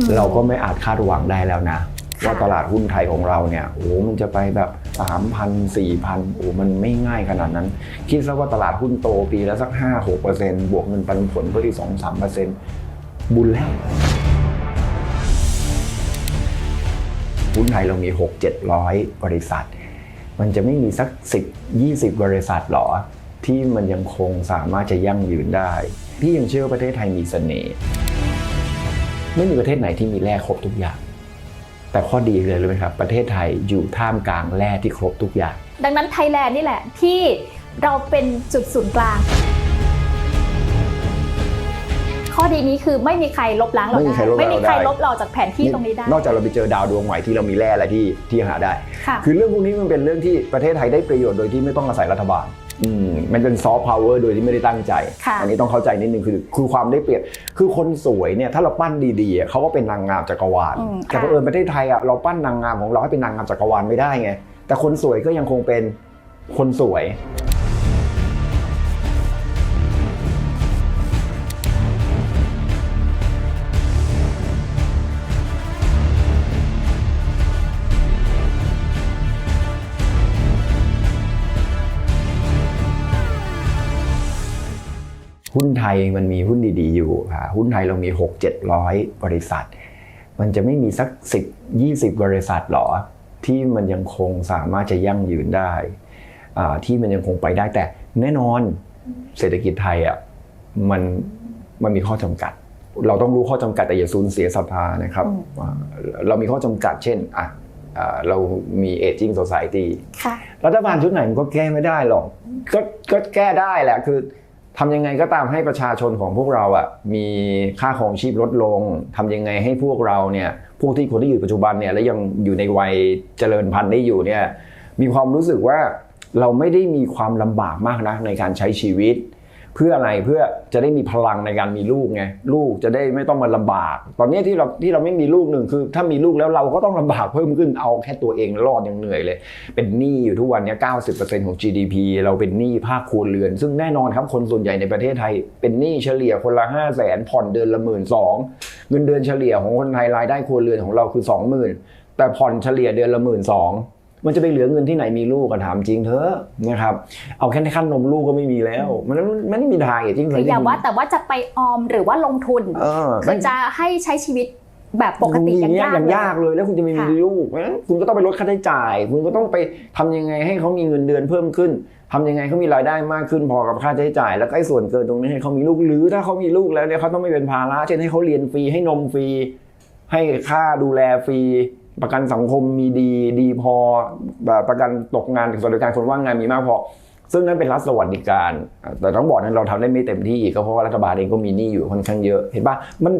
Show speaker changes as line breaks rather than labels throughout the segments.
อืม
เราก็ไม่อาจคาดหวังได้แล้วนะ
ค่ะ
ว่าตลาดหุ้นไทยของเราเนี่ยโอ้โหมันจะไปแบบ3 0 0 0 4,000โอ้โหมันไม่ง่ายขนาดนั้น คิดซะว่าตลาดหุ้นโตปีละสัก 5-6%บวกเงินปันผลก็ที่ 2-3%บุญแล้วหุ้นไทยเรามี 6-700 บริษัท มันจะไม่มีสัก 10 20 บริษัทหรอ ที่มันยังคงสามารถจะยั่งยืนได้ พี่ยังเชื่อว่าประเทศไทยมีเสน่ห์ ไม่มีประเทศไหนที่มีแร่ครบทุกอย่าง แต่ข้อดีเลยรู้ไหมครับ ประเทศไทยอยู่ท่ามกลางแร่ที่ครบทุกอย่าง
ดังนั้นไทยแลนด์นี่แหละที่เราเป็นจุดศูนย์กลาง ข้อดีนี้คือไม่มีใครลบล้างเรา
ไม่มี
ได้
ใครลบล้าง
ไม่มีใคร
เราได้
ลบเราจากแผนที่ตรงนี้ได้
นอกจากเราไปเจอดาวดวงใหม่ที่เรามีแร่อะไรที่ที่หาได้
ค่ะ
คือเรื่องพวกนี้มันเป็นเรื่องที่ประเทศไทยได้ประโยชน์โดยที่ไม่ต้องอาศัยรัฐบาล อืมมันเป็นซอฟต์พาวเวอร์โดยที่ไม่ได้ตั้งใจ
ค่ะ
อันี้ต้องเข้าใจนิดนึงคือคือความได้เปรียบคือคนสวยเนี่ยถ้าเราปั้นดีๆอะเขาก็เป็นนางงามจักรวาล
อืม
แต่
ค่ะ
เผอิญประเทศไทยอะเราปั้นนางงามของเราให้เป็นนางงามจักรวาลไม่ได้ไงแต่คนสวยก็ยังคงเป็นคนสวย ไทยมันมีหุ้นดีๆ อยู่ค่ะหุ้นไทยเรามี 6 700 บริษัท มันจะไม่มีสัก 10 20 บริษัทหรอ ที่มันยังคงสามารถจะยั่งยืนได้อ่าที่มันยังคงไปได้แต่แน่นอนเศรษฐกิจไทยอะมันมันมีข้อจำกัด เราต้องรู้ข้อจำกัดแต่อย่าสูญเสียศรัทธานะครับ
อืม
อ่าเรามีข้อจำกัด เช่นอะอ่าเรามี aging society
ค่ะ
รัฐบาลชุดไหนมันก็แก้ไม่ได้หรอกก็ก็แก้ได้แหละคือ ทำยังไงก็ตามให้ประชาชนของพวกเราอะมีค่าของชีพลดลงทำยังไงให้พวกเราเนี่ยพวกที่คนที่อยู่ปัจจุบันเนี่ยและยังอยู่ในวัยเจริญพันธุ์ได้อยู่เนี่ยมีความรู้สึกว่าเราไม่ได้มีความลำบากมากนะในการใช้ชีวิต พื่ออะไรเพื่อจะได้มีพลังในการมีลูกไงลูกจะได้ไม่ต้องมาลำบาก ตอนนี้ที่เราที่เราไม่มีลูกหนึ่งคือ ถ้ามีลูกแล้วเราก็ต้องลำบากเพิ่มขึ้นเอาแค่ตัวเองรอดยังเหนื่อยเลย เป็นหนี้อยู่ทุกวันนี้ย90%ของ GDP เราเป็นหนี้ภาคครัวเรือน ซึ่งแน่นอนครับคนส่วนใหญ่ในประเทศไทย เป็นหนี้เฉลี่ยคนละ 5 0 0แสนผ่อนเดือนละหมื่นสองเงินเดือนเฉลี่ยของคนไทยรายได้ครัวเรือนของเราคือ 20,000แต่ผ่อนเฉลี่ยเดือนละหมื่นสอง มันจะไปเหลือเงินที่ไหนมีลูกอะถามจริงเถอะนะครับ เอาแค่ในขั้นนมลูกก็ไม่มีแล้ว มันมันไม่มีทางอย่างที่
คืออย่าว่าแต่ว่าจะไปออมหรือว่าลงทุน
เออ
คือจะให้ใใช้ชีวิตแบบปกติยังยาก
ยัง
เลย
ยากเลยแล้วคุณจะมี
ค่ะ
ลูกนะคุณก็ต้องไปลดค่าใช้จ่าย คุณก็ต้องไปทำยังไงให้เขามีเงินเดือนเพิ่มขึ้นทำยังไงเขามีรายได้มากขึ้นพอกับค่าใช้จ่าย แล้วก็ไอ้ส่วนเกินตรงนี้ให้เขามีลูกหรือถ้าเขามีลูกแล้วเนี่ยเขาต้องไม่เป็นภาระเช่นให้เขาเรียนฟรีให้นมฟรี ให้ค่าดูแลฟรี ประกันสังคมมีดีดีพอแบบประกันตกงานสวัสดิการคนว่างงานมีมากพอ ซึ่งนั่นเป็นรัฐสวัสดิการ แต่ต้องบอกนั้นเราทำได้ไม่เต็มที่ก็เพราะว่ารัฐบาลเองก็มีหนี้อยู่ค่อนข้างเยอะ เห็นปะมัน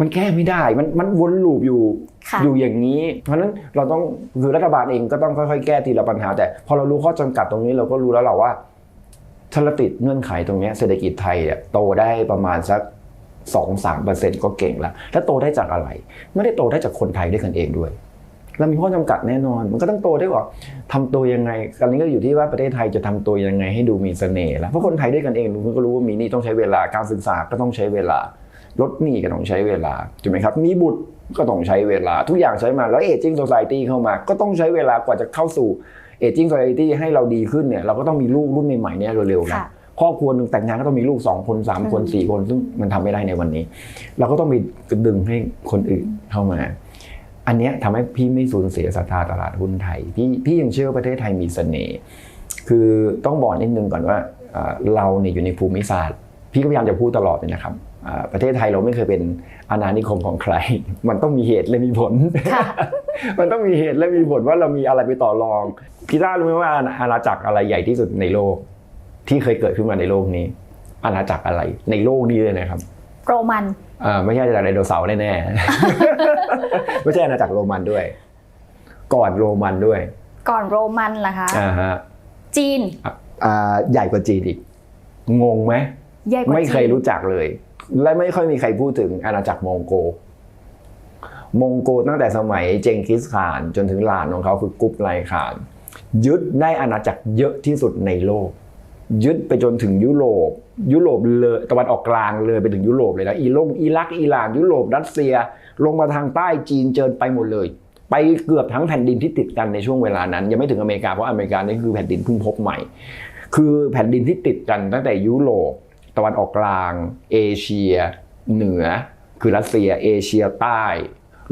มันแก้ไม่ได้ มันมันวนลูปอยู่
ค่ะ
อยู่อย่างนี้ เพราะฉะนั้นเราต้องคือรัฐบาลเองก็ต้องค่อยๆ แก้ทีละปัญหา แต่พอเรารู้ข้อจำกัดตรงนี้เราก็รู้แล้วแหละว่าถ้าเราติดเงื่อนไขตรงเนี้ยเศรษฐกิจไทยอะโตได้ประมาณสัก สองสามเปอร์เซ็นต์ก็เก่งแล้ว แล้วโตได้จากอะไร ไม่ได้โตได้จากคนไทยด้วยกันเองด้วยเรามีข้อจำกัดแน่นอน มันก็ต้องโตได้กว่าทำตัวยังไงอันนี้ก็อยู่ที่ว่าประเทศไทยจะทำตัวยังไงให้ดูมีเสน่ห์แล้วเพราะคนไทยด้วยกันเองคุณก็รู้ว่ามีนี้ต้องใช้เวลาการศึกษาก็ต้องใช้เวลาลดหนี้ก็ต้องใช้เวลาถูกไหมครับ มีบุตรก็ต้องใช้เวลา ทุกอย่างใช้มาแล้วเอจิ้งโซซ i ตี้เข้ามา ก็ต้องใช้เวลากว่าจะเข้าสู่เอจิ้งโซซ i ตี้ให้เราดีขึ้นเนี่ยเราก็ต้องมีลูกรุ่นใหม่ๆเนี่ยเร็วๆนะ
ค่ะ
ครอบครัวหนึ่งแต่งงานก็ต้องมีลูกสองคนสามคน
อืม
สี่คนซึ่งมันทำไม่ได้ในวันนี้ เราก็ต้องมีดึงให้คนอื่นเข้ามา อันเนี้ยทำให้พี่ไม่สูญเสียศรัทธาตลาดหุ้นไทย พี่พี่ยังเชื่อว่าประเทศไทยมีเสน่ห์คือต้องบอกนิดนึงก่อนว่าเอ่อเราเนี่ยอยู่ในภูมิศาสตร์ พี่ก็พยายามจะพูดตลอดเลยนะครับอ่าประเทศไทยเราไม่เคยเป็นอาณานิคมของใคร มันต้องมีเหตุและมีผล
ค่ะ
มันต้องมีเหตุและมีผลว่าเรามีอะไรไปต่อรองพี่ต้ารู้ไหมว่าอาณาจักรอะไรใหญ่ที่สุดในโลก ที่เคยเกิดขึ้นมาในโลกนี้อาณาจักรอะไรในโลกนี้เลยนะครับ
โรมัน
อ่าไม่ใช่อาณาจักรไดโนเสาร์แน่ๆไม่ใช่อาณาจักรโรมันด้วย ก่อนโรมันด้วย
ก่อนโรมันล่ะคะ
อ่าฮะ
จีน
อ่าใหญ่กว่าจีนอีกงงไหม
ใหญ่กว่า
ไม่เคย
จีน
รู้จักเลย และไม่ค่อยมีใครพูดถึงอาณาจักรมองโกมองโกตั้งแต่สมัยเจงกิสข่านจนถึงหลานของเขาคือกุ๊บไลข่าน ยึดได้อาณาจักรเยอะที่สุดในโลก ยึดไปจนถึงยุโรป ยุโรปเลยตะวันออกกลางเลยไปถึงยุโรปเลยนะอีลงอิรักอิหร่านยุโรปรัสเซีย ลงมาทางใต้จีนเจินไปหมดเลย ไปเกือบทั้งแผ่นดินที่ติดกันในช่วงเวลานั้น ยังไม่ถึงอเมริกาเพราะอเมริกานี่คือแผ่นดินเพิ่งพบใหม่ คือแผ่นดินที่ติดกันตั้งแต่ยุโรป ตะวันออกกลาง เอเชีย เหนือ คือรัสเซีย เอเชียใต้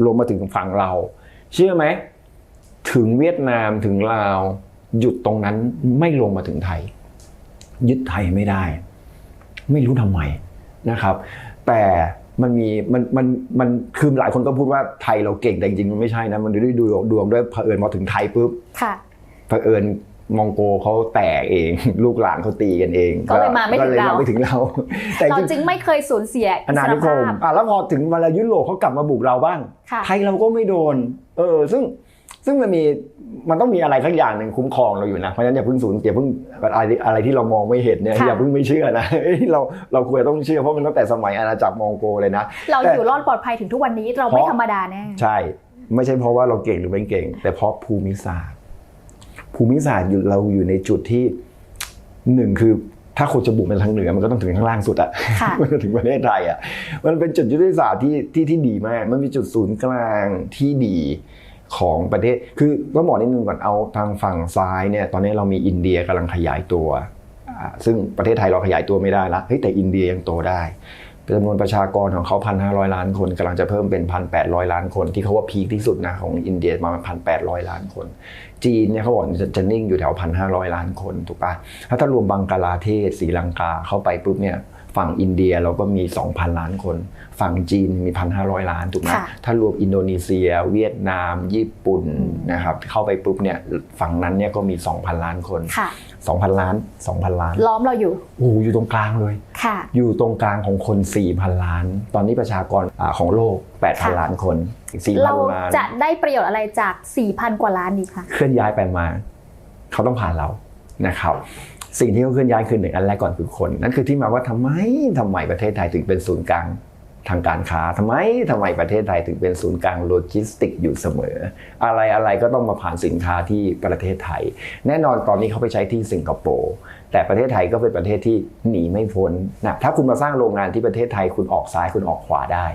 ลงมาถึงฝั่งเรา เชื่อไหมถึงเวียดนามถึงลาวหยุดตรงนั้นไม่ลงมาถึงไทย ยึดไทยไม่ได้ ไม่รู้ทำไมนะครับ แต่มันมีมันมันมันคือหลายคนก็พูดว่าไทยเราเก่งแต่จริงๆมันไม่ใช่นะมันด้วยดูดวงด้วยเผอิญมาถึงไทยปุ๊บ
ค่ะ
เผอิญมองโกเขาแตกเอง ลูกหลานเขาตีกันเอง
ก็เลยมาไม่ถึง
เราไม่ถึงเรา แต่
เรา
จริง
จึงไม่เคยสูญเสีย
อาณา
สร
นิคมอะแล้วพอถึงเวลายุโรปเขากลับมาบุกเราบ้างไทยเราก็ไม่โดน เออ ซึ่ง ซึ่งมันมีมันต้องมีอะไรสักอย่างหนึ่งคุ้มครองเราอยู่นะเพราะฉะนั้นอย่าเพิ่งสูญอย่าเพิ่งอะไรอะไรที่เรามองไม่เห็นเนี่ย
ค่ะ
อย่าเพิ่งไม่เชื่อนะเอ้ยเราเราควรจะต้องเชื่อเพราะมันตั้งแต่สมัยอาณาจักรมองโกเลยนะ
เรา
แต่
อยู่รอดปลอดภัยถึงทุกวันนี้เราไม่
เพราะ
ธรรมดาแน่
ใช่ ไม่ใช่เพราะว่าเราเก่งหรือไม่เก่ง แต่เพราะภูมิศาสตร์ ภูมิศาสตร์อยู่เราอยู่ในจุดที่หนึ่งคือถ้าคนจะบุกไปทางเหนือมันก็ต้องถึงข้างล่างสุดอะ
ค่ะ
มันจะถึงประเทศไทยอะมันเป็นจุดยุทธศาสตร์ที่ที่ที่ดีมาก มันมีจุดศูนย์กลางที่ดี ของประเทศ คือต้องบอกนิดนึงก่อนเอาทางฝั่งซ้ายเนี่ยตอนนี้เรามีอินเดียกำลังขยายตัว ซึ่งประเทศไทยเราขยายตัวไม่ได้ละเฮ้ยแต่อินเดียยังโตได้จำนวนประชากรของเขา 1,500 ล้านคนกำลังจะเพิ่มเป็น 1,800 ล้านคน ที่เขาว่าพีคที่สุดนะของอินเดียประมาณ1,800 ล้านคน จีนเนี่ยเขาบอกจะจะนิ่งอยู่แถว 1,500 ล้านคนถูกปะถ้าถ้ารวมบังกลาเทศศรีลังกาเข้าไปปุ๊บเนี่ย ฝั่งอินเดียเราก็มี 2,000 ล้านคน ฝั่งจีนมี 1,500 ล้านถูกไหม
ค่ะ
ถ้ารวมอินโดนีเซีย เวียดนาม ญี่ปุ่นนะครับเข้าไปปุ๊บเนี่ยฝั่งนั้นเนี่ยก็มี 2,000 ล้านคน
ค่ะ
2,000 ล้าน 2,000 ล้าน
ล้อมเราอยู่
โอ้โหอยู่ตรงกลางเลย
ค่ะ
อยู่ตรงกลางของคน 4,000 ล้าน ตอนนี้ประชากรอ่าของโลก
ค่ะ
8,000 ล้านคน
เรา
4,000ล้าน
จะได้ประโยชน์อะไรจาก 4,000 กว่าล้านดีคะ
เคลื่อนย้ายไปมา เขาต้องผ่านเรานะครับ สิ่งที่เขาเคลื่อนย้ายคือหนึ่งอันแรกก่อนคือคน นั่นคือที่มาว่าทำไมทำไมประเทศไทยถึงเป็นศูนย์กลางทางการค้าทำไมทำไมประเทศไทยถึงเป็นศูนย์กลางโลจิสติกอยู่เสมอ อะไรอะไรก็ต้องมาผ่านสินค้าที่ประเทศไทย แน่นอนตอนนี้เขาไปใช้ที่สิงคโปร์แต่ประเทศไทยก็เป็นประเทศที่หนีไม่พ้นนะถ้าคุณมาสร้างโรงงานที่ประเทศไทยคุณออกซ้ายคุณออกขวาได้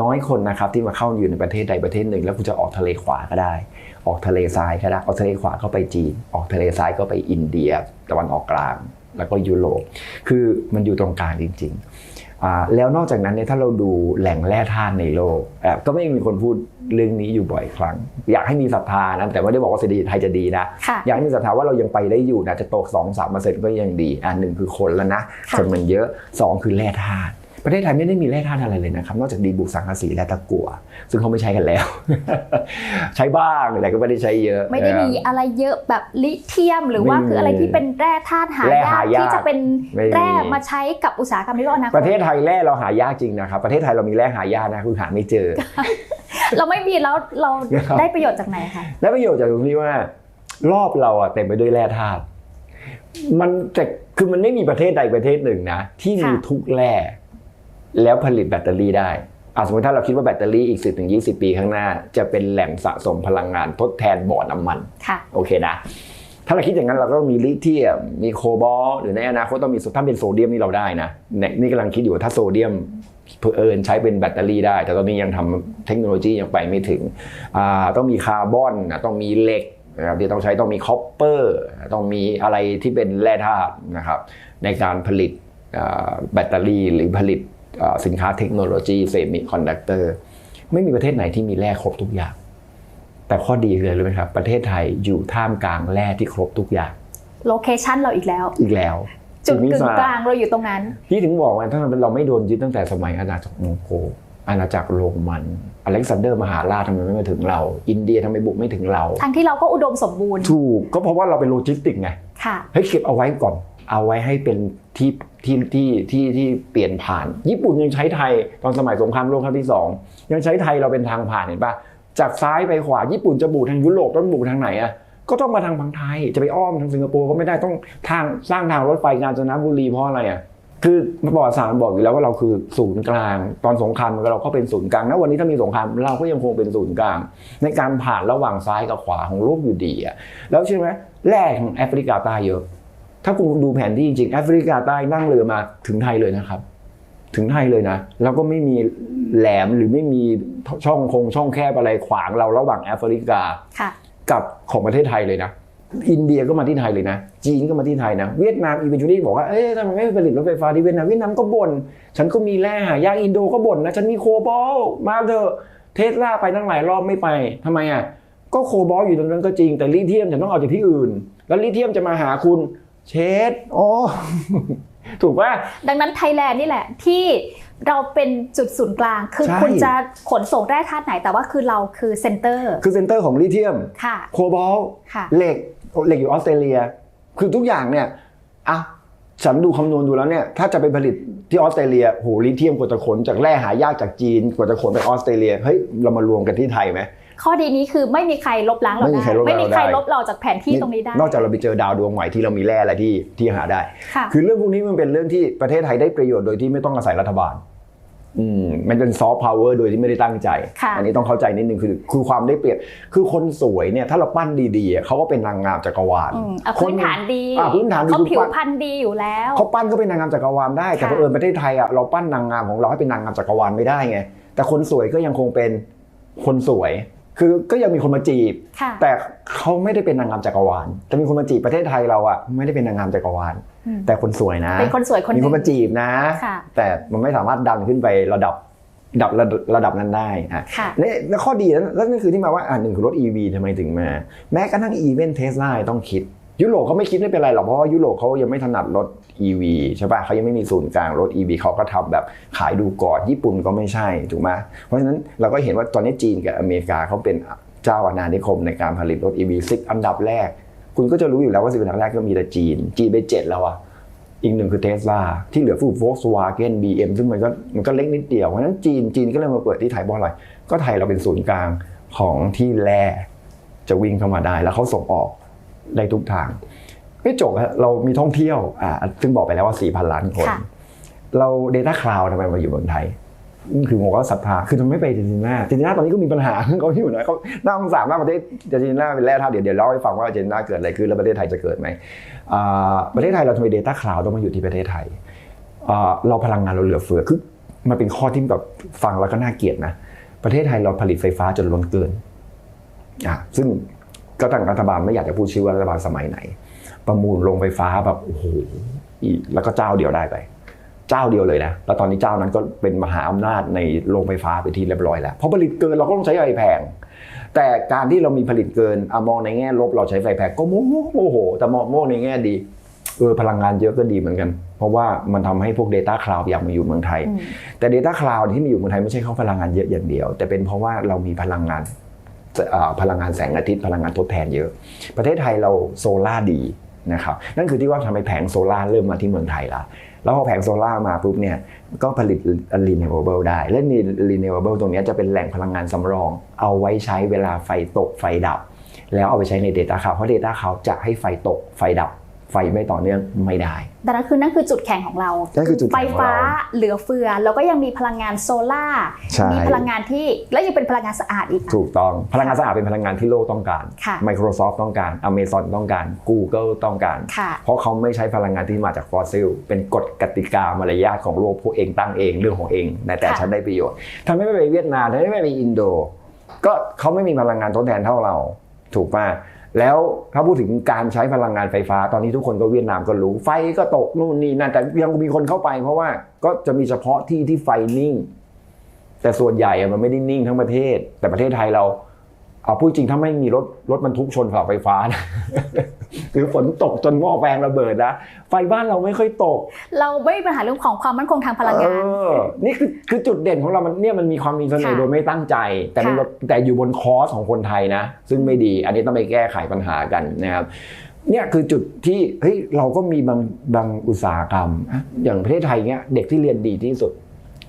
น้อยคนนะครับที่มาเข้าอยู่ในประเทศใดประเทศหนึ่ง แล้วคุณจะออกทะเลขวาก็ได้ ออกทะเลซ้ายก็ได้ออกทะเลขวาก็ไปจีน ออกทะเลซ้ายก็ไปอินเดียตะวันออกกลาง แล้วก็ยุโรปคือมันอยู่ตรงกลางจริงๆอ่าแล้วนอกจากนั้นเนี่ยถ้าเราดูแหล่งแร่ธาตุในโลกอะก็ไม่มีคนพูดเรื่องนี้อยู่บ่อยครั้ง อยากให้มีศรัทธานะแต่ไม่ได้บอกว่าเศรษฐกิจไทยจะดีนะ
ค่ะ
อยากให้มีศรัทธาว่าเรายังไปได้อยู่นะจะโตสองสามเปอร์เซ็นต์ก็ยังดี อันหนึ่งคือคนแล้วนะ
ค่ะ
คนมันเยอะสองคือแร่ธาตุ ประเทศไทยไม่ได้มีแร่ธาตุอะไรเลยนะครับนอกจากดีบุกสังกะสีและตะกั่วซึ่งเขาไม่ใช้กันแล้ว ใช้บ้างแต่ก็ไม่ได้ใช้เยอะ
ไม่ได้มีอะไรเยอะแบบลิเทียม หรือว่า
ไม่มี
คืออะไรที่เป็นแร่ธาตุหา
แร่
ยา
หากยาก
ที่จะเป็น
ไม่มี
แร่มาใช้กับอุตสาหกรรมในโลกอนาค
ป
ต
ระเทศไทยแร่เราหายากจริงนะครับประเทศไทยเรามีแร่หายากนะคือหาไม่เจอ
เราไม่มีแล้วเรา
ครับ
ได้ประโยชน์จากไหนคะ
และประโยชน์จากตรงที่ว่ารอบเราอะเต็มไปด้วยแร่ธาตุมันแต่คือมันไม่มีประเทศใดประเทศหนึ่งนะ ที่มี
ค่ะ
ทุกแร่ แล้วผลิตแบตเตอรี่ได้อะสมมติถ้าเราคิดว่าแบตเตอรี่อีก10-20ถึง20 ปีข้างหน้า จะเป็นแหล่งสะสมพลังงานทดแทนบ่อน้ำมัน
ค่ะ
โอเคนะ ถ้าเราคิดอย่างนั้นเราก็มีลิเธียม มีโคบอลต์หรือในอนาคตต้องมีถ้าเป็นโซเดียมนี่เราได้นะเนี่ยนี่กำลังคิดอยู่ว่าถ้าโซเดียมเพื่อเอิญใช้เป็นแบตเตอรี่ได้ แต่ตอนนี้ยังทำเทคโนโลยียังไปไม่ถึงอ่าต้องมีคาร์บอนนะต้องมีเหล็กนะครับที่ต้องใช้ต้องมีคอปเปอร์ต้องมีอะไรที่เป็นแร่ธาตุนะครับในการผลิตอ่าแบตเตอรี่หรือผลิตอ่า สินค้าเทคโนโลยีเซมิคอนดักเตอร์ไม่มีประเทศไหนที่มีแร่ครบทุกอย่าง แต่ข้อดีคืออะไรรู้ไหมครับ ประเทศไทยอยู่ท่ามกลางแร่ที่ครบทุกอย่าง
โลเคชันเราอีกแล้ว
อีกแล้ว
จุด
วิ
กึ่ง
ส
กลางเราอยู่ตรงนั้น
พี่ถึงบอกว่าถ้าเราไม่โดนยึดตั้งแต่สมัยอาณาจักรมองโกอาณาจักรโรมัน อเล็กซานเดอร์มหาราชทำไมไม่มาถึงเรา อินเดียทำไมบุกไม่ถึงเรา
ทั้งที่เราก็อุดมสมบูรณ์
ถูก ก็เพราะว่าเราเป็นโลจิสติกไง
ค่ะ
ให้เก็บเอาไว้ก่อน เอาไว้ให้เป็นที่ที่ที่ที่ที่เปลี่ยนผ่าน ญี่ปุ่นยังใช้ไทยตอนสมัยสงครามโลกครั้งที่สองยังใช้ไทยเราเป็นทางผ่านเห็นปะจากซ้ายไปขวาญี่ปุ่นจะบุกทางยุโรปต้องบุกทางไหนอะก็ต้องมาทางฝั่งไทยจะไปอ้อมทางสิงคโปร์ก็ไม่ได้ต้องทางสร้างทางรถไฟกาญจนบุรีเพราะอะไรอะคือประวัติศาสตร์บอกอยู่แล้วว่าเราคือศูนย์กลาง ตอนสงครามเราก็เป็นศูนย์กลางณวันนี้ถ้ามีสงครามเราก็ยังคงเป็นศูนย์กลาง ในการผ่านระหว่างซ้ายกับขวาของโลกอยู่ดีอะแล้วใช่อไหมแร่ของแอฟริกาใต้เยอะ ถ้าคุณดูแผนที่จริงๆแอฟริกาใต้นั่งเรือมาถึงไทยเลยนะครับ ถึงไทยเลยนะ แล้วก็ไม่มีแหลมหรือไม่มีช่องคงช่องแคบอะไรขวางเราระหว่างแอฟริกา
ค่ะ
กับของประเทศไทยเลยนะอินเดียก็มาที่ไทยเลยนะ จีนก็มาที่ไทยนะ เวียดนามอีเวนจูรี่บอกว่า เอ๊ะทำไมไม่ผลิตรถไฟฟ้าที่เวียดนาม เวียดนามก็บ่น ฉันก็มีแร่หายากอินโดก็บ่นนะ ฉันมีโคบอลต์มาเถอะ เทสลาไปตั้งหลายรอบไม่ไปทำไมอะ ก็โคบอลต์อยู่ตรงนั้นก็จริง แต่ลิเธียมฉันต้องเอาจากที่อื่น แล้วลิเธียมจะมาหาคุณ เชดอ๋อถูกป่ะ
ดังนั้นไทยแลนด์นี่แหละที่เราเป็นจุดศูนย์กลาง คือ
ใช่
คุณจะขนส่งแร่ธาตุไหนแต่ว่าคือเราคือเซ็นเตอร์
คือเซ็นเตอร์ของลิเธียม
ค่ะ
โคบอลต์
ค่ะ
เหล็กเหล็กอยู่ออสเตรเลีย คือทุกอย่างเนี่ยอะฉันดูคำนวณดูแล้วเนี่ยถ้าจะไปผลิตที่ออสเตรเลียโหลิเธียมกว่าจะขนจากแร่หายากจากจีนกว่าจะขนไปออสเตรเลียเฮ้ยเรามารวมกันที่ไทยไหม
ข้อดีนี้คือไม่มีใครลบล้างเรา
ไม่มี
ได้
ใครลบล้าง
ไม่มีใคร
เราได้
ลบเราจากแผนที่ตรงนี้ได้
นอกจากเราไปเจอดาวดวงใหม่ที่เรามีแร่อะไรที่ที่หาได้
ค่ะ
คือเรื่องพวกนี้มันเป็นเรื่องที่ประเทศไทยได้ประโยชน์โดยที่ไม่ต้องอาศัยรัฐบาลอืมมันเป็นซอฟต์พาวเวอร์โดยที่ไม่ได้ตั้งใจ
ค่ะ
อันี้ต้องเข้าใจนิดนึงคือ คือความได้เปรียบ คือคนสวยเนี่ยถ้าเราปั้นดีๆอะเขาก็เป็นนางงามจักรวาล
อืมเอาพื้นฐานดี
อะพื้นฐานดี
เขา
คุณ
ผิว
ปั้น
พรรณดีอยู่แล้ว
เขาปั้นก็เป็นนางงามจักรวาลได้แต่
ค่ะ
เผอิญประเทศไทยอะเราปั้นนางงามของเราให้เป็นนางงามจักรวาลไม่ได้ไงแต่คนสวยก็ยังคงเป็นคนสวย คือก็ยังมีคนมาจีบ
ค่ะ
แต่เขาไม่ได้เป็นนางงามจักรวาลแต่มีคนมาจีบประเทศไทยเราอะไม่ได้เป็นนางงามจักรวาล
อืม
แต่คนสวยนะ
เป็นคนสวยคนห
มี
นึ่
คน
ง
มาจีบนะ
ค่ะ
แต่มันไม่สามารถดันขึ้นไประดับระดับระดับระดับนั้นได้อะ
ค่ะ
นี่แล้วข้อดีนั้นแล้วนั่นคือที่มาว่าอ่าหนึ่งคือรถ EV ทำไมถึงมา แม้กระทั่งอีเวนต์เทสลาต้องคิด ยุโรปเขาไม่คิดไม่เป็นไรหรอกเพราะว่ายุโรปเขายังไม่ถนัดรถ EV ใช่ปะเขายังไม่มีศูนย์กลางรถ EV เขาก็ทำแบบขายดูก่อนญี่ปุ่นก็ไม่ใช่ถูกไหมเพราะฉะนั้นเราก็เห็นว่าตอนนี้จีนกับอเมริกาเขาเป็นเจ้าอาณานิคมในการผลิตรถ EV สิบอันดับแรก คุณก็จะรู้อยู่แล้วว่าสิบอันดับแรกก็มีแต่จีน จีนไปเจ็ดแล้วอะอีกหนึ่งคือเทสลาที่เหลือฟูโฟกสวาเกนบีเอ็มซึ่งมันก็มันก็เล็กนิดเดียวเพราะฉะนั้นจีนจีนก็เลยมาเปิดที่ไทยเพราะอะไรก็ไทยเราเป็นศูนย์กลางของที่แร่จะวิ่งเข้ามาได้ แล้วเขาส่งออกได้ทุกทาง ไม่จบฮะเรามีท่องเที่ยวอ่าซึ่งบอกไปแล้วว่า 4,000 ล้านคน
ค่ะ
เรา Data Cloud ทำไมมาอยู่เมืองไทยคือผมก็ศรัทธาคือทำไมไม่ไปเจนจิน่าเจนจิน่าตอนนี้ก็มีปัญหาเขาอยู่นะเขาน่าสงสารมากประเทศเจนจิน่าเป็นแร่ธาตุเดี๋ยวเดี๋ยวเล่าให้ฟังว่าเจนจิน่าเกิดอะไรขึ้นแล้วประเทศไทยจะเกิดไหมอ่าประเทศไทยเราทำไม Data Cloud ต้องมาอยู่ที่ประเทศไทยอ่าเราพลังงานเราเหลือเฟือคือมันเป็นข้อที่แบบฟังแล้วก็น่าเกลียดนะประเทศไทยเราผลิตไฟฟ้าจนล้นเกินอะซึ่งก็ตั้งรัฐบาลไม่อยากจะพูดชื่อว่ารัฐบาลสมัยไหน ประมูลโรงไฟฟ้าแบบโอ้โหอีแล้วก็เจ้าเดียวได้ไป เจ้าเดียวเลยนะ แล้วตอนนี้เจ้านั้นก็เป็นมหาอำนาจในโรงไฟฟ้าไปที่เรียบร้อยแล้วเพราะผลิตเกินเราก็ต้องใช้ไฟแพง แต่การที่เรามีผลิตเกินอะมองในแง่ลบเราใช้ไฟแพงก็โมโหโมโห แต่มองมองในแง่ดีเออพลังงานเยอะก็ดีเหมือนกัน เพราะว่ามันทำให้พวก Data Cloud อยากมาอยู่เมืองไทย
อืม
แต่ Data Cloud ที่มาอยู่เมืองไทยไม่ใช่เขาพลังงานเยอะอย่างเดียว แต่เป็นเพราะว่าเรามีพลังงานเอ่อพลังงานแสงอาทิตย์พลังงานทดแทนเยอะ ประเทศไทยเราโซล่าร์ดี นะครับนั่นคือที่ว่าทำไมแผงโซล่าเริ่มมาที่เมืองไทยละแล้วพอแผงโซล่ามาปุ๊บเนี่ยก็ผลิต renewable ได้ และ renewable ตรงนี้จะเป็นแหล่งพลังงานสำรอง เอาไว้ใช้เวลาไฟตกไฟดับ แล้วเอาไปใช้ใน Data Cloud เพราะ Data Cloud จะให้ไฟตกไฟดับ ไฟไม่ต่อเนื่องไม่ได้
แต่นั่นคือนั่นคือจุดแข็งของเรา
นั่นคือจุดแข็
ไฟ
งของเรา
ฟ้าเหลือเฟือ แล้วก็ยังมีพลังงานโซล่าร์
ใช่
มีพลังงานที่และยังเป็นพลังงานสะอาดอีกนะ
ถูกต้อง พลังงานสะอาดเป็นพลังงานที่โลกต้องการ
ค่ะ
Microsoft ต้องการ Amazon ต้องการ Google ต้องการ
ค่ะ
เพราะเขาไม่ใช้พลังงานที่มาจากฟอสซิล เป็นกฎกติกามารยาทของโลกพวกเองตั้งเองเรื่องของเองแต่แต่
ค่ะ
ฉันได้ประโยชน์ทำไมไม่ไปเวียดนามทำไมไม่ไปอินโด ก็เขาไม่มีพลังงานทดแทนเท่าเรา ถูกป่ะ แล้วถ้าพูดถึงการใช้พลังงานไฟฟ้า ตอนนี้ทุกคนก็เวียดนามก็รู้ ไฟก็ตกนู่นนี่นั่นแต่ยังมีคนเข้าไป เพราะว่าก็จะมีเฉพาะที่ที่ไฟนิ่ง แต่ส่วนใหญ่อะมันไม่ได้นิ่งทั้งประเทศ แต่ประเทศไทยเราเอาพูดจริงถ้าไม่มีรถรถบรรทุกชนเสาไฟฟ้านะ หรือฝนตกจนหม้อแปลงระเบิดนะไฟบ้านเราไม่ค่อยตก
เราไม่มีปัญหาเรื่องของความมั่นคงทางพลังงาน
เออนี่คือคือจุดเด่นของเรามันเนี่ยมันมีความมีเสน่ห์
ค่ะ
โดยไม่ตั้งใจ แต่มัน
ค่ะ
แต่อยู่บนคอสของคนไทยนะ ซึ่งไม่ดี อันนี้ต้องไปแก้ไขปัญหากันนะครับเนี่ยคือจุดที่เฮ้ยเราก็มีบางบางอุตสาหกรรมอะอย่างประเทศไทยเนี่ยเด็กที่เรียนดีที่สุด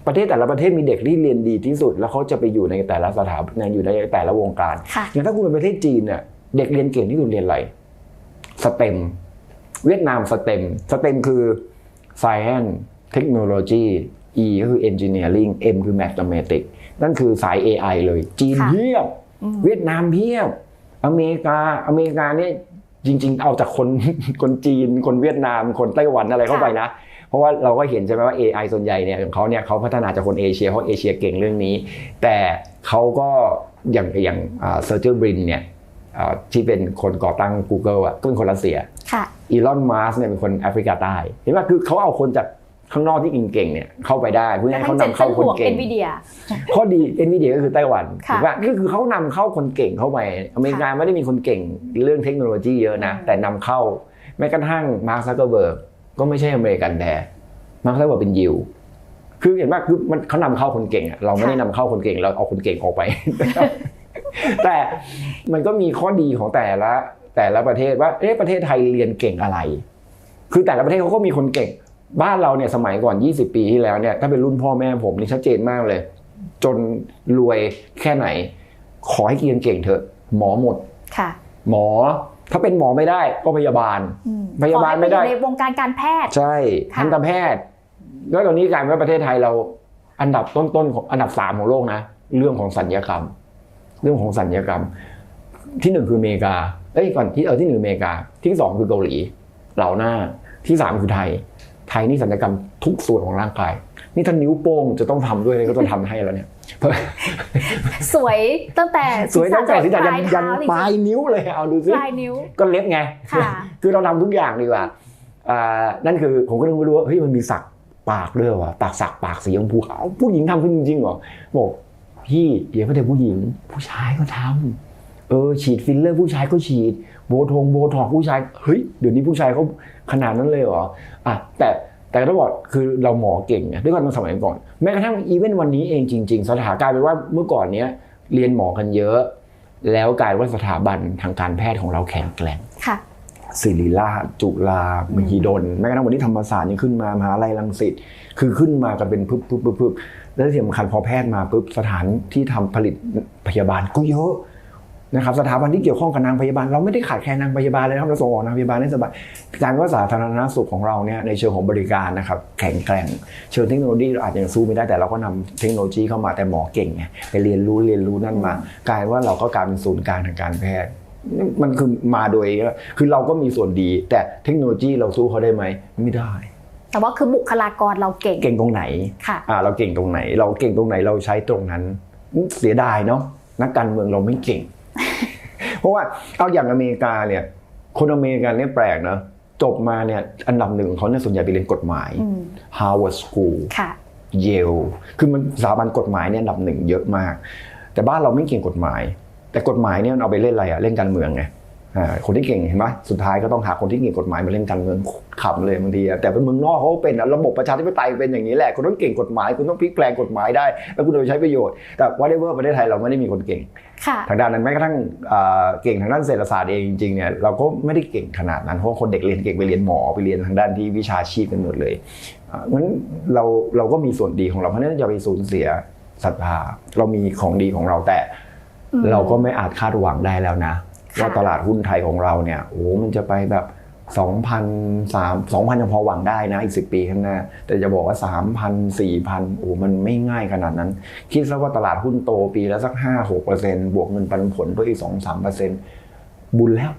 ประเทศแต่ละประเทศมีเด็กที่เรียนดีที่สุด แล้วเขาจะไปอยู่ในแต่ละสถาบันอยู่ในแต่ละวงการ
ค่ะ
อย่างถ้าคุณเป็นประเทศจีนเนี่ยเด็กเรียนเก่งที่สุดเรียนอะไร สเต็มเวียดนามสเต็มสเต็มคือ science technology E ก็คือ engineering M คือ mathematics นั่นคือสาย AI เลย จีน
ค่ะ
เพียบ
อืม
เวียดนามเพียบ อเมริกาอเมริกาเนี่ยจริง ๆ เอาจากคนคนจีน คนเวียดนาม คนไต้หวันอะไรเข้าไปนะ เพราะว่าเราก็เห็นใช่ไหมว่า AI ส่วนใหญ่เนี่ยของเขาเนี่ยเขาพัฒนาจากคนเอเชียเพราะเอเชียเก่งเรื่องนี้ แต่เขาก็อย่างอย่างเซอร์เจอร์บรินเนี่ยอ่า ที่เป็นคนก่อตั้ง Google อะก็เป็นคนรัสเซีย
ค่ะ
อีลอนมัสเนี่ยเป็นคนแอฟริกาใต้ เห็นไหมคือเขาเอาคนจากข้างนอกที่เก่งๆเนี่ยเข้าไปได้เพื่อให้เขานำเข้าคนเก่ง
เอ็นวีเดีย
ข้อดีเอ็นวีเดียก็คือไต้หวัน
ค่ะ
ถูกป่ะก็คือเขานำเข้าคนเก่งเข้าไปอเมริกาไม่ได้มีคนเก่งเรื่องเทคโนโลยีเยอะนะ
อืม
แต่นำเข้าแม้กระทั่งมาร์คซักเกอร์เบิร์กก็ไม่ใช่อเมริกันแท้มาร์คซักเกอร์เบิร์กเป็นยิวคือเห็นว่าคือมันเขานำเข้าคนเก่งอะเราไม่ได้นำเข้าคนเก่งเราเอาคนเก่งออกไป แต่มันก็มีข้อดีของแต่ละแต่ละประเทศว่าเอ๊ะประเทศไทยเรียนเก่งอะไร คือแต่ละประเทศเขาก็มีคนเก่ง บ้านเราเนี่ยสมัยก่อน 20 ปีที่แล้วเนี่ยถ้าเป็นรุ่นพ่อแม่ผมนี่ชัดเจนมากเลย จนรวยแค่ไหน ขอให้เรียนเก่งเถอะ หมอหมด
ค่ะ
หมอถ้าเป็นหมอไม่ได้ก็พยาบาล
อืม
พยาบาลไม่ได้
ขอให้ปอยู่ในวงการการแพทย์
ใช่
ค่ะ
ทันตแพทย์ แล้วตอนนี้กลายเป็นว่าประเทศไทยเราอันดับต้นๆของอันดับสามของโลกนะ เรื่องของสัญญกรรม เรื่องของสัญญกรรม ที่หนึ่งคืออเมริกาเอ้ยก่อนที่เออที่หนึ่งอเมริกา ที่สองคือเกาหลีเหล่าหน้าที่สามคือไทย ไทยนี่สัญญกรรมทุกส่วนของร่างกาย นี่ถ้านิ้วโป้งจะต้องทำด้วยก็ต้องทำให้แล้วเนี่ย
สวยตั้งแต่
สวยตั้งแต่ที่จะยันยัน
ป
ป
ลา
ลายยนิ้วเลยเอาดูซิ
ปลายนิ้ว
ก็เล็บไง
ค่ะ
คือเราทำทุกอย่างดีกว่าอ่านั่นคือผมก็นึกไม่รู้ว่าเฮ้ยมันมีสักปากด้วยวะปากสักปากสีชมพูเอาผู้หญิงทำขึ้นจริงๆเหรอบอก พี่เดี๋ยวก็แต่ผู้หญิง ผู้ชายก็ทำเออฉีดฟิลเลอร์ผู้ชายก็ฉีด โบทงโบทอกผู้ชายเฮ้ยเดี๋ยวนี้ผู้ชายเขาขนาดนั้นเลยเหรออะแต่แต่ต้องบอกคือเราหมอเก่งด้วยกันสมัยก่อน แม้กระทั่งอีเวนต์วันนี้เองจริง ๆ สถานการณ์เป็นว่าเมื่อก่อนเนี้ยเรียนหมอกันเยอะ แล้วกลายว่าสถาบันทางการแพทย์ของเราแข็งแกร่ง ศิริราชจุฬามหิดลแม้กระทั่งวันนี้ธรรมศาสตร์ยังขึ้นมามหาลัยรังสิตคือขึ้นมากันเป็นปึ๊บปึ๊บปึ๊บปึ๊บแล้วที่สำคัญพอแพทย์มาปุ๊บสถานที่ทำผลิตพยาบาลก็เยอะนะครับสถาบันที่เกี่ยวข้องกับนางพยาบาล เราไม่ได้ขาดแคลนนางพยาบาลเลยนะครับเราส่งออกนางพยาบาลได้สบายการว่าสาธารณสุขของเราเนี่ยในเชิงของบริการนะครับแข็งแกร่ง เชิงเทคโนโลยีเราอาจจะยังสู้ไม่ได้แต่เราก็นำเทคโนโลยีเข้ามาแต่หมอเก่งไงไปเรียนรู้เรียนรู้นั่นมากลายว่าเราก็กลายเป็นศูนย์กลางทางการแพทย์ มันคือมาโดย คือเราก็มีส่วนดี แต่เทคโนโลยีเราสู้เขาได้ไหมไม่ได้
แต่ว่าคือบุคลากรเราเก่ง
เก่งตรงไหน
ค่ะ
อ่าเราเก่งตรงไหน เราเก่งตรงไหนเราใช้ตรงนั้น เสียดายเนาะนักการเมืองเราไม่เก่ง เพราะว่าเอาอย่างอเมริกาเนี่ย คนอเมริกันเนี่ยแปลกเนาะจบมาเนี่ยอันดับหนึ่งของเขาเนี่ยส่วนใหญ่ไปเรียนกฎหมาย
อืม
Harvard School
ค่ะ
เยลคือมันสถาบันกฎหมายเนี่ยอันดับหนึ่งเยอะมาก แต่บ้านเราไม่เก่งกฎหมาย แต่กฎหมายเนี่ยมันเอาไปเล่นอะไรอะเล่นการเมืองไงอ่าคนที่เก่งเห็นไหมสุดท้ายก็ต้องหาคนที่เก่งกฎหมายมาเล่นการเมืองขำเลยบางทีอะแต่เป็นเมืองนอกเขาเป็นอะระบบประชาธิปไตยเป็นอย่างนี้แหละคุณต้องเก่งกฎหมายคุณต้องพลิกแปลงกฎหมายได้ แล้วคุณเอาไปใช้ประโยชน์แต่ว่าได้เวอร์ประเทศไทยเราไม่ได้มีคนเก่ง
ค่ะ
ทางด้านนั้นแม้กระทั่งอ่าเก่งทางด้านเศรษฐศาสตร์เองจริงๆเนี่ยเราก็ไม่ได้เก่งขนาดนั้นเพราะว่าคนเด็กเรียนเก่งไปเรียนหมอไปเรียนทางด้านที่วิชาชีพกันหมดเลยอ่างั้นเราเราก็มีส่วนดีของเราเพราะฉะนั้นอย่าไปสูญเสียศรัทธาเรามีของดีของเราแต่
อืม
เราก็ไม่อาจคาดหวังได้แล้วนะ
ค่ะ
ว่าตลาดหุ้นไทยของเราเนี่ยโอ้มันจะไปแบบ2,000 3 2,000ยังพอหวังได้นะอีก 10 ปีข้างหน้า แต่จะบอกว่า 3,000 4,000 โอ้มันไม่ง่ายขนาดนั้น คิดซะว่าตลาดหุ้นโตปีละสัก 5-6%บวกเงินปันผลด้วยอีก 2-3%บุญแล้ว